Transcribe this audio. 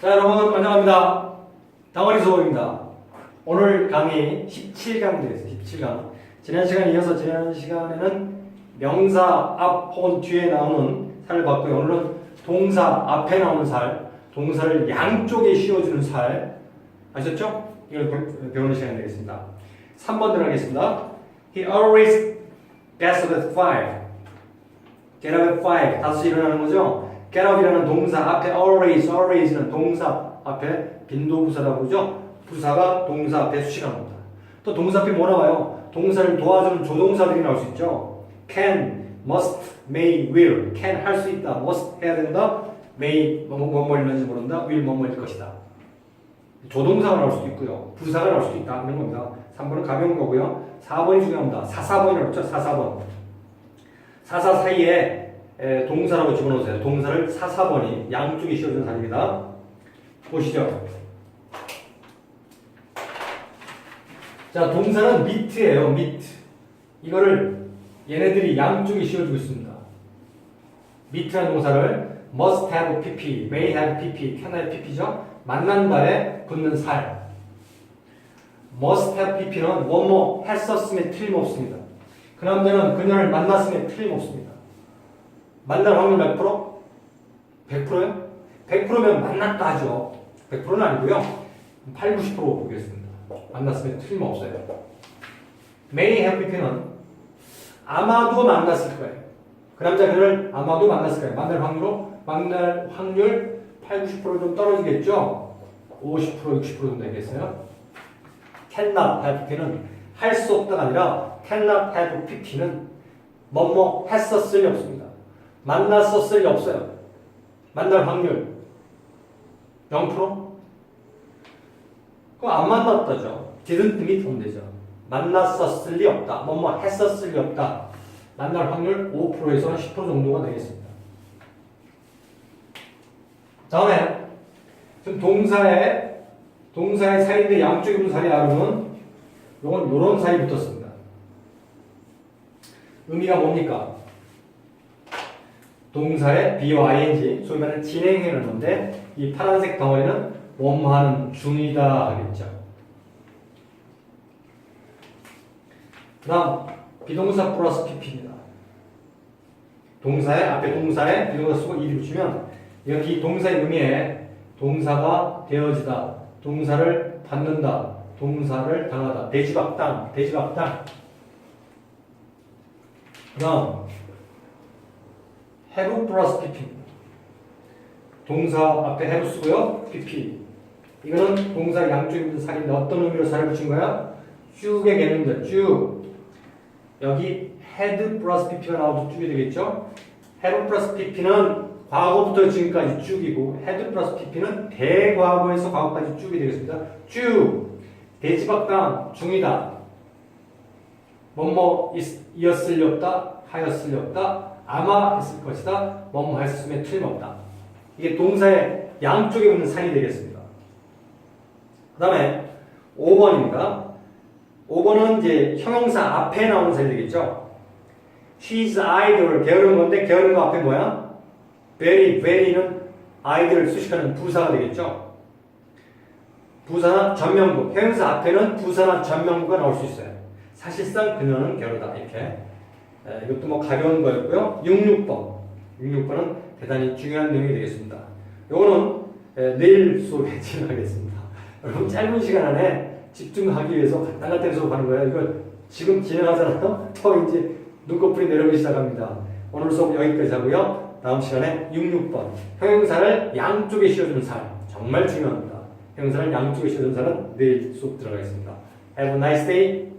자, 여러분, 환영합니다. 덩어리 수업입니다. 오늘 강의 17강 되겠습니다. 17강. 지난 시간에 이어서 지난 시간에는 명사 앞 혹은 뒤에 나오는 살을 봤고요. 오늘은 동사 앞에 나오는 살, 동사를 양쪽에 씌워주는 살. 아셨죠? 이걸 배- 배우는 시간이 되겠습니다. 3번 들어가겠습니다. He always gets up at 5. get up at 5. 다시 일어나는 거죠? Get up이라는 동사 앞에 always, always는 동사 앞에 빈도부사라고 그러죠? 부사가 동사 앞에 수식하는 겁니다. 또 동사 앞에 뭐 나와요? 동사를 도와주는 조동사들이 나올 수 있죠. can, must, may, will. can 할 수 있다. must 해야 된다. may 뭐 뭐뭐 일는지 모른다. will 뭐뭐 일 것이다. 조동사가 나올 수도 있고요. 부사가 나올 수도 있다. 이런 겁니다. 3번은 가벼운 거고요. 4번이 중요합니다. 4, 4번이라고 했죠. 4, 4번. 4, 4 사이에 에, 동사라고 집어넣으세요. 동사를 4, 4번이 양쪽에 씌워주는 단입니다. 보시죠. 자, 동사는 meet예요. meet. 이거를 얘네들이 양쪽에 씌워주고 있습니다. meet라는 동사를 must have pp, may have pp, can have pp죠. 만난다에 붙는 살. must have pp는 뭐뭐 했었음에 틀림없습니다. 그 남자는 그녀를 만났음에 틀림없습니다. 만날 확률 몇 프로? 100%요? 100%면 만났다 하죠. 100%는 아니고요. 8, 90% 보겠습니다. 만났으면 틀림없어요. may have pp는 아마도 만났을 거예요. 그 남자 그를 아마도 만났을 거예요. 만날 확률로 만날 확률 8, 90%좀 떨어지겠죠? 50%, 60% 정도 되겠어요? cannot have pp는 할수 없다가 아니라 cannot have pp는 뭐뭐 했었을 리 없습니다. 만났었을 리 없어요. 만날 확률 0%? 그거 안 만났다죠. didn't meet 하면 되죠. 만났었을 리 없다. 뭐뭐 했었을 리 없다. 만날 확률 5%에서 10% 정도가 되겠습니다. 다음에 지금 동사의 동사의 사이인데 양쪽에 붙는 사이 아름은 요건 요런 사이 붙었습니다. 의미가 뭡니까? 동사의 be와 ing 소위 말하는 진행해는 건데 이 파란색 덩어리는 뭐뭐하는 중이다 하겠죠. 그 다음 비동사 플러스 pp입니다. 동사의 앞에 동사에 비동사 쓰고 일이 붙이면 여기 동사의 의미에 동사가 되어지다, 동사를 받는다, 동사를 당하다, 대지박당, 대지박당. 그 다음 have 플러스 pp입니다. 동사 앞에 have 쓰고요, pp. 이거는 동사 양쪽에 있는 살인데 어떤 의미로 살을 붙인 거야? 쭉의 개념들, 쭉. 여기 had 플러스 pp가 나오도 쭉이 되겠죠? have 플러스 pp는 과거부터 지금까지 쭉이고 had 플러스 pp는 대과거에서 과거까지 쭉이 되겠습니다. 쭉 대지박당 중이다. 뭐뭐 있- 이었을 리 없다, 하였을 리 없다, 아마 했을 것이다, 뭐뭐 했으면 틀림없다. 이게 동사의 양쪽에 있는 산이 되겠습니다. 그 다음에 5번입니다. 5번은 이제 형용사 앞에 나오는 살이 되겠죠. She's idle. 게으른 건데 게으른 거 앞에 뭐야? very, very는 idle 수식하는 부사가 되겠죠. 부사나 전명부. 형용사 앞에는 부사나 전명부가 나올 수 있어요. 사실상 그녀는 게으르다. 이렇게. 에, 이것도 뭐 가벼운 거였고요. 66번. 66번은 대단히 중요한 내용이 되겠습니다. 요거는 에, 내일 수업에 진행하겠습니다. 여러분 짧은 시간 안에 집중하기 위해서 간단한 수업하는 거예요. 이걸 지금 진행하잖아요. 더 이제 눈꺼풀이 내려오기 시작합니다. 오늘 수업 여기까지 하고요. 다음 시간에 66번 형용사를 양쪽에 씌워주는 살 정말 중요합니다. 형용사를 양쪽에 씌워주는 살은 내일 수업 들어가겠습니다. Have a nice day.